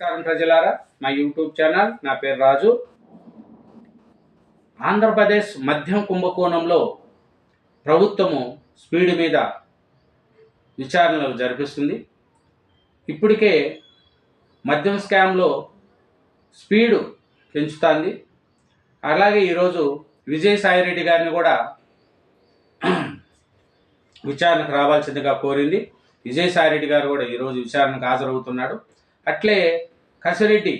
నమస్కారం ప్రజలారా మా యూట్యూబ్ ఛానల్ నా పేరు రాజు. ఆంధ్రప్రదేశ్ మద్యం కుంభకోణంలో ప్రభుత్వము స్పీడ్ మీద విచారణలు జరిపిస్తుంది. ఇప్పటికే మద్యం స్కామ్లో స్పీడు పెంచుతుంది. అలాగే ఈరోజు విజయసాయిరెడ్డి గారిని కూడా విచారణకు రావాల్సిందిగా కోరింది. విజయసాయిరెడ్డి గారు కూడా ఈరోజు విచారణకు హాజరవుతున్నాడు. అట్లే కసిరెడ్డి.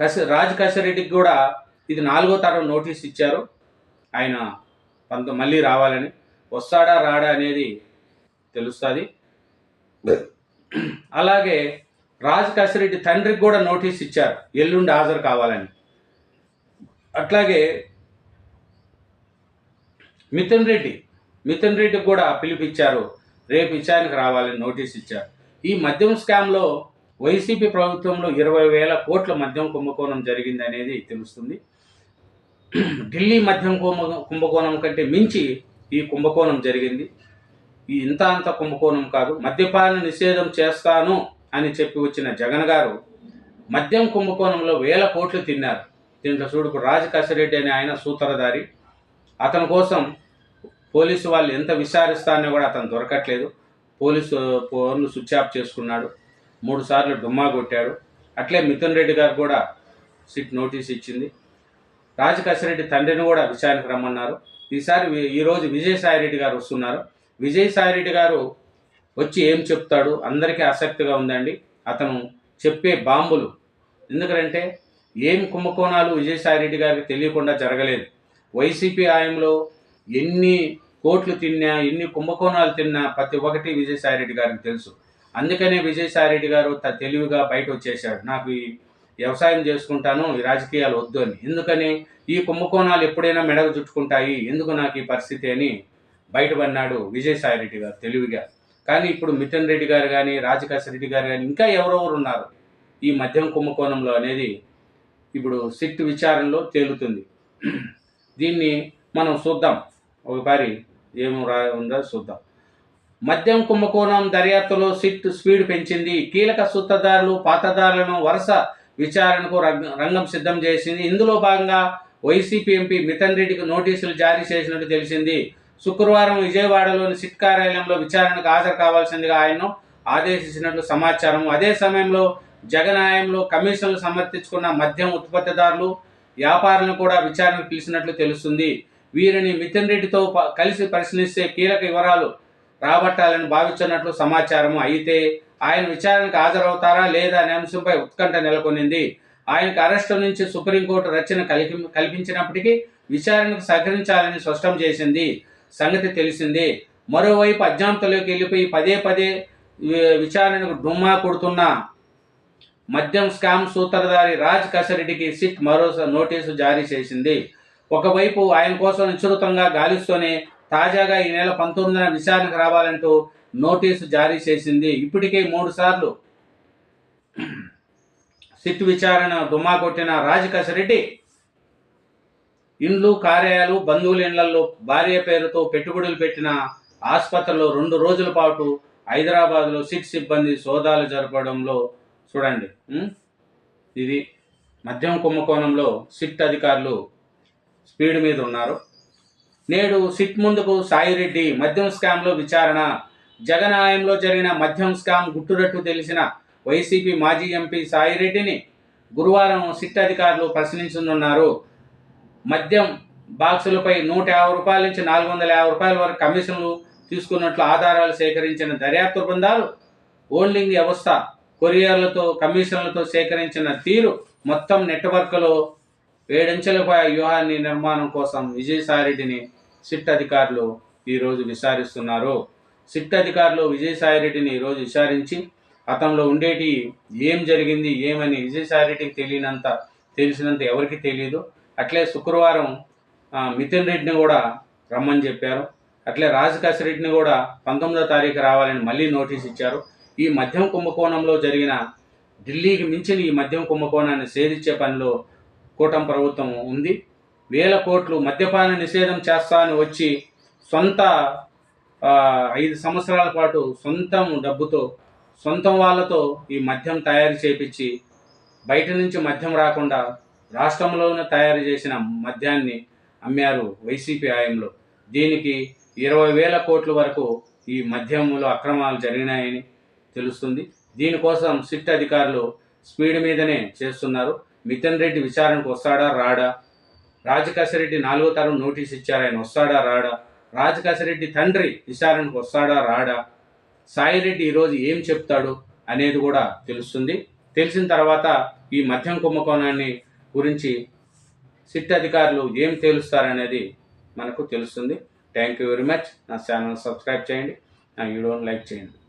కసి రాజ్ కసిరెడ్డికి కూడా ఇది నాలుగో తరం నోటీస్ ఇచ్చారు. ఆయన పంత మళ్ళీ రావాలని. వస్తాడా రాడా అనేది తెలుస్తుంది. అలాగే రాజ్ కసిరెడ్డి తండ్రికి కూడా నోటీస్ ఇచ్చారు. ఎల్లుండి హాజరు కావాలని. అట్లాగే మిథున్ రెడ్డి మిథున్ రెడ్డికి కూడా పిలిపిచ్చారు రేపు విచారణకు రావాలని నోటీస్ ఇచ్చారు. ఈ మద్యం స్కామ్లో వైసీపీ ప్రభుత్వంలో ఇరవై వేల కోట్ల మద్యం కుంభకోణం జరిగింది అనేది తెలుస్తుంది. ఢిల్లీ మద్యం కుంభ కుంభకోణం కంటే మించి ఈ కుంభకోణం జరిగింది. ఈ ఇంత అంత కుంభకోణం కాదు. మద్యపాన నిషేధం చేస్తాను అని చెప్పి వచ్చిన జగన్ గారు మద్యం కుంభకోణంలో వేల కోట్లు తిన్నారు. దీంట్లో చూడుకు రాజ్ కసిరెడ్డి అనే ఆయన సూత్రధారి. అతని కోసం పోలీసు వాళ్ళు ఎంత విచారిస్తానో కూడా అతను దొరకట్లేదు. పోలీసు ఫోన్లు స్విచ్ ఆఫ్ చేసుకున్నాడు. మూడు సార్లు డుమ్మా కొట్టాడు. అట్లే మిథున్ రెడ్డి గారు కూడా సిట్ నోటీస్ ఇచ్చింది. రాజకసిరెడ్డి తండ్రిని కూడా విచారణకు రమ్మన్నారు. ఈసారి ఈరోజు విజయసాయిరెడ్డి గారు వస్తున్నారు. విజయసాయిరెడ్డి గారు వచ్చి ఏం చెప్తాడు? అందరికీ ఆసక్తిగా ఉందండి. అతను చెప్పే బాంబులు. ఎందుకంటే ఏం కుంభకోణాలు విజయసాయిరెడ్డి గారికి తెలియకుండా జరగలేదు. వైసీపీ హయాంలో ఎన్ని కోట్లు తిన్నా ఎన్ని కుంభకోణాలు తిన్నా ప్రతి ఒక్కటి విజయసాయిరెడ్డి గారికి తెలుసు. అందుకనే విజయసాయిరెడ్డి గారు తన తెలివిగా బయట వచ్చేసాడు నాకు ఈ వ్యవసాయం చేసుకుంటాను ఈ రాజకీయాలు వద్దు అని. ఎందుకని? ఈ కుంభకోణాలు ఎప్పుడైనా మెడకు చుట్టుకుంటాయి. ఎందుకు నాకు ఈ పరిస్థితి అని బయటపడినాడు విజయసాయిరెడ్డి గారు తెలివిగా. కానీ ఇప్పుడు మిథున్ రెడ్డి గారు కానీ రాజకాశ రెడ్డి గారు కానీ ఇంకా ఎవరెవరు ఉన్నారు? ఈ మద్యం కుంభకోణంలో అనేది ఇప్పుడు సిట్ విచారణలో తేలుతుంది. దీన్ని మనం చూద్దాం. ఒకసారి ఏం రా ఉందో చూద్దాం. మద్యం కుంభకోణం దర్యాప్తులో సిట్ స్పీడ్ పెంచింది. కీలక సూత్రధారులు పాతదారులను వరుస విచారణకు రంగం సిద్ధం చేసింది. ఇందులో భాగంగా వైసీపీ ఎంపీ మితన్ రెడ్డికి నోటీసులు జారీ చేసినట్టు తెలిసింది. శుక్రవారం విజయవాడలోని సిట్ కార్యాలయంలో విచారణకు హాజరు కావాల్సిందిగా ఆయన్ను ఆదేశించినట్లు సమాచారం. అదే సమయంలో జగన్ హయాంలో కమిషన్లు సమర్థించుకున్న మద్యం ఉత్పత్తిదారులు వ్యాపారులను కూడా విచారణకు పిలిచినట్లు తెలుస్తుంది. వీరిని మిథున్ రెడ్డితో కలిసి పరిశీలిస్తే కీలక వివరాలు రాబట్టాలని భావిస్తున్నట్లు సమాచారం అయితే ఆయన విచారణకు హాజరవుతారా లేదా అనే అంశంపై ఉత్కంఠ నెలకొనింది ఆయనకు అరెస్టు నుంచి సుప్రీంకోర్టు రచన కలిపి కల్పించినప్పటికీ విచారణకు సహకరించాలని స్పష్టం చేసింది. సంగతి తెలిసింది. మరోవైపు అజ్ఞాంతలోకి వెళ్ళిపోయి పదే పదే విచారణకు డుమ్మా కొడుతున్న మద్యం స్కామ్ సూత్రధారి రాజ్ కసరెడ్డికి సిట్ మరో నోటీసు జారీ చేసింది. ఒకవైపు ఆయన కోసం విస్తృతంగా గాలిస్తూనే తాజాగా ఈ నెల పంతొమ్మిదిన విచారణకు రావాలంటూ నోటీసు జారీ చేసింది. ఇప్పటికే మూడు సార్లు సిట్ విచారణ దుమ్మా కొట్టిన రాజ్ ఇండ్లు కార్యాలు బంధువుల ఇళ్ళలో భార్య పేరుతో పెట్టుబడులు పెట్టిన ఆసుపత్రిలో రెండు రోజుల పాటు హైదరాబాద్లో సిట్ సిబ్బంది సోదాలు జరపడంలో చూడండి. ఇది మద్యం కుంభకోణంలో సిట్ అధికారులు స్పీడ్ మీద ఉన్నారు. నేడు సిట్ ముందుకు సాయిరెడ్డి మద్యం స్కామ్లో విచారణ. జగన్ ఆయంలో జరిగిన మద్యం స్కామ్ గుట్టురట్టు తెలిసిన వైసీపీ మాజీ ఎంపీ సాయిరెడ్డిని గురువారం సిట్ అధికారులు ప్రశ్నించనున్నారు. మద్యం బాక్సులపై నూట యాభై రూపాయల నుంచి నాలుగు వందల యాభై రూపాయల వరకు కమిషన్లు తీసుకున్నట్లు ఆధారాలు సేకరించిన దర్యాప్తు బృందాలు ఓన్లింగ్ వ్యవస్థ కొరియర్లతో కమిషన్లతో సేకరించిన తీరు మొత్తం నెట్వర్క్లో ఏడంచెలపై వ్యూహాన్ని నిర్మాణం కోసం విజయసాయిరెడ్డిని సిట్ అధికారులు ఈరోజు విచారిస్తున్నారు. సిట్ అధికారులు విజయసాయిరెడ్డిని ఈరోజు విచారించి అతనిలో ఉండేటి ఏం జరిగింది ఏమని విజయసాయిరెడ్డికి తెలియనంత తెలిసినంత ఎవరికి తెలియదు అట్లే శుక్రవారం మితిన్ మిథున్ రెడ్డిని కూడా రమ్మని చెప్పారు. అట్లే రాజకాశ రెడ్డిని కూడా పంతొమ్మిదో తారీఖు రావాలని మళ్ళీ నోటీస్ ఇచ్చారు. ఈ మద్యం కుంభకోణంలో జరిగిన ఢిల్లీకి మించిన ఈ మద్యం కుంభకోణాన్ని సేధించే పనిలో కూటమి ప్రభుత్వం ఉంది. వేల కోట్లు మద్యపాన నిషేధం చేస్తా అని వచ్చి సొంత ఐదు సంవత్సరాల పాటు సొంతం డబ్బుతో సొంతం వాళ్ళతో ఈ మద్యం తయారు చేపించి బయట నుంచి మద్యం రాకుండా రాష్ట్రంలోనే తయారు చేసిన మద్యాన్ని అమ్మారు వైసీపీ హయాంలో. దీనికి ఇరవై వేల కోట్ల వరకు ఈ మద్యంలో అక్రమాలు జరిగినాయని తెలుస్తుంది. దీనికోసం సిట్ అధికారులు స్పీడ్ మీదనే చేస్తున్నారు. మిథన్ రెడ్డి విచారణకు వస్తాడా? రాడా? రాజకాశరెడ్డి నాలుగో తరం నోటీస్ ఇచ్చారు. ఆయన వస్తాడా? రాడా? రాజకాశిరెడ్డి తండ్రి విచారణకు వస్తాడా? రాడా? సాయిరెడ్డి ఈరోజు ఏం చెప్తాడు అనేది కూడా తెలుస్తుంది. తెలిసిన తర్వాత ఈ మద్యం కుంభకోణాన్ని గురించి సిట్ అధికారులు ఏం తేలుస్తారనేది మనకు తెలుస్తుంది. థ్యాంక్ యూ వెరీ మచ్ నా ఛానల్ సబ్స్క్రైబ్ చేయండి. నా వీడియోని లైక్ చేయండి.